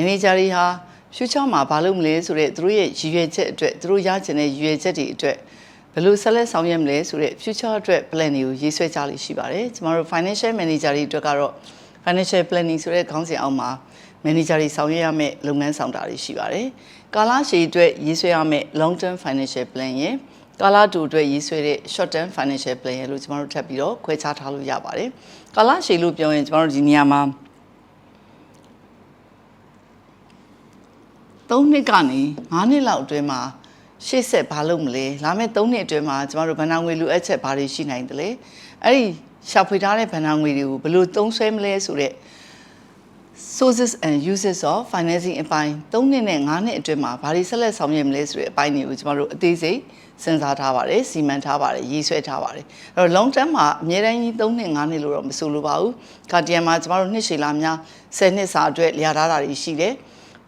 manager တွေဟာ future မှာဘာလုပ်မလဲဆိုတဲ့သူတို့ရဲ့ရည်ရွယ်ချက်အတွက်သူတို့ရချင်တဲ့ရည်ရွယ်ချက်တွေအတွက်ဘယ်လိုဆက်လက်ဆောင်ရွက်မလဲဆိုတဲ့ future အတွက် plan တွေကိုရေးဆွဲကြလိမ့်ရှိပါတယ်ကျမတို့ financial manager တွေအတွက်ကတော့ financial planning ဆိုတဲ့ခေါင်းစဉ်အောက်မှာ manager တွေဆောင်ရွက်ရမယ့်လုပ်ငန်းဆောင်တာတွေရှိပါတယ်ကာလရှည်အတွက်ရေးဆွဲရမယ့် long term financial plan ရယ်ကာလတူအတွက်ရေးဆွဲတဲ့ short term financial plan ရယ်လို့ကျမတို့ထပ်ပြီးတော့ခွဲခြားထားလို့ရပါတယ်ကာလရှည်လို့ပြောရင်ကျမတို့ဒီနေရာမှာ 3နှစ်ကနေ5နှစ်လောက်အတွင်းမှာရှေ့ဆက်ဘာလုပ်မလဲလာမယ့်3နှစ်အတွင်းမှာကျမတို့ဗဏ္ဍာငွေလိုအပ်ချက်ဘာတွေရှိနိုင်တယ်လဲအဲ့ဒီရှာဖွေထားတဲ့ဗဏ္ဍာငွေတွေကိုဘယ်လိုသုံးစွဲမလဲဆိုတော့ sources and uses of financing အပိုင်း3နှစ်နဲ့5နှစ်အတွင်းမှာဘာတွေဆက်လက်ဆောင်ရွက်မလဲဆိုတဲ့အပိုင်းတွေကိုကျမတို့အသေးစိတ်စဉ်းစားထားပါတယ်စီမံထားပါတယ်ရေးဆွဲထားပါတယ်အဲ့တော့ long term မှာအများတန်းကြီး3နှစ်5နှစ်လို့တော့မဆိုလိုပါဘူးကာတီယမ်မှာကျမတို့နှစ်ရှည်လာများ10နှစ်စာအတွက်လျာထားတာတွေရှိတယ်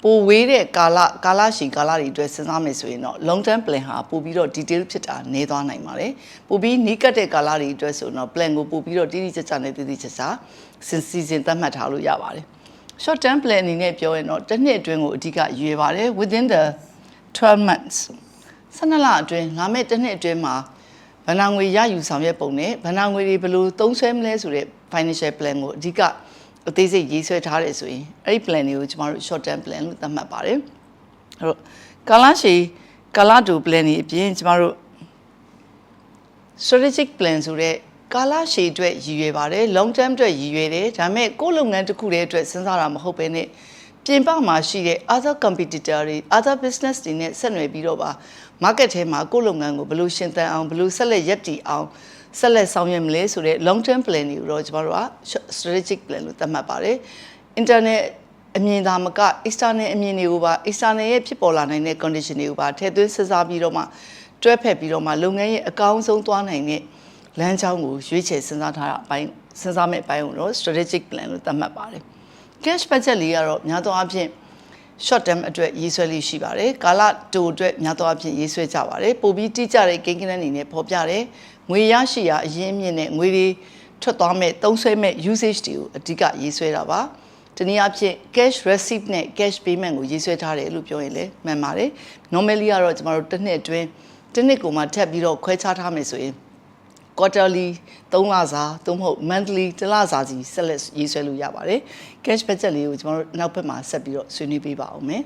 ပိုဝေးတဲ့ကာလကာလရှည်ကာလတွေအတွက်စဉ်းစားမယ်ဆိုရင်တော့ long term plan ဟာပို့ပြီးတော့ detail ဖြစ်တာနည်းသွားနိုင်ပါတယ်ပို့ပြီးနီးကပ်တဲ့ကာလတွေအတွက်ဆိုတော့ plan ကိုပို့ပြီးတော့တိတိကျကျနဲ့တိတိကျကျစဉ်စီစဉ်သတ်မှတ်ထားလို့ရပါတယ် short term plan အနေနဲ့ပြောရင်တော့တစ်နှစ်အတွင်းကိုအဓိကရွေးပါတယ် within the 12 months 12လအတွင်းလာမယ့်တစ်နှစ်အတွင်းမှာဗဏ္ဍာငွေရယူဆောင်ရွက်ပုံနဲ့ဗဏ္ဍာငွေတွေဘယ်လိုသုံးစွဲမလဲဆိုတဲ့ financial plan ကိုအဓိက အသေးစိတ်ရေးဆွဲထားတယ်ဆိုရင်အဲ့ဒီ plan တွေကိုကျမတို့ short term plan လို့သတ်မှတ်ပါတယ်အဲ့တော့ကာလရှည်ကာလတူ plan တွေအပြင်ကျမတို့ strategic plan ဆိုတဲ့ကာလရှည်အတွက်ရည်ရွယ်ပါတယ် long term အတွက်ရည်ရွယ်တယ်ဒါပေမဲ့ကိုယ့်လုပ်ငန်းတစ်ခုတည်းအတွက်စဉ်းစားတာမဟုတ်ဘဲနဲ့ ပြင်ပမှာရှိတဲ့ other competitor တွေ other business တွေနဲ့ဆက်နွယ်ပြီးတော့ပါ market ထဲမှာကိုယ့်လုပ်ငန်းကိုဘယ်လိုရှင်သန်အောင်ဘယ်လိုဆက်လက်ရပ်တည်အောင်ဆက်လက်ဆောင်ရွက်မလဲဆိုတဲ့ long term plan တွေကိုတော့ကျွန်တော်တို့က strategic plan လို့သတ်မှတ်ပါတယ် internet အမြင်သာမက external အမြင်တွေကိုပါ external ရဲ့ဖြစ်ပေါ်လာနိုင်တဲ့ condition တွေကိုပါထည့်သွင်းစဉ်းစားပြီးတော့မှတွဲဖက်ပြီးတော့မှလုပ်ငန်းရဲ့အကောင်းဆုံးသွားနိုင်တဲ့လမ်းကြောင်းကိုရွေးချယ်စဉ်းစားထားတာအပိုင်းစဉ်းစားမဲ့အပိုင်းကိုတော့ strategic plan လို့သတ်မှတ်ပါတယ် cash budget လေးကတော့များသောအားဖြင့် short term အတွက်ရေးဆွဲလေးရှိပါတယ်ကာလတိုအတွက်များသောအားဖြင့်ရေးဆွဲကြပါတယ်ပိုပြီးတိကျတဲ့ကိန်းဂဏန်းအနေနဲ့ပေါ်ပြတယ်ငွေရရှိရာအရင်းအမြစ်နဲ့ငွေတွေထွက်သွားမဲ့သုံးဆွဲမဲ့ usage တွေကိုအဓိကရေးဆွဲတာပါတနည်းအားဖြင့် cash receipt နဲ့ cash payment ကိုရေးဆွဲထားတယ်လို့ပြောရင်လည်းမှန်ပါတယ် normally ကတော့ကျမတို့တစ်နှစ်အတွင်းတစ်နှစ်ကိုမှထပ်ပြီးတော့ခွဲခြားထားမယ်ဆိုရင် quarterly 3လစာသို့မဟုတ် monthly တစ်လစာစီဆက်လက်ရေးဆွဲလို့ရပါတယ် cash budget လေးကိုကျွန်တော်တို့နောက်ဘက်မှာဆက်ပြီးတော့ဆွေးနွေးပေးပါအောင်မယ်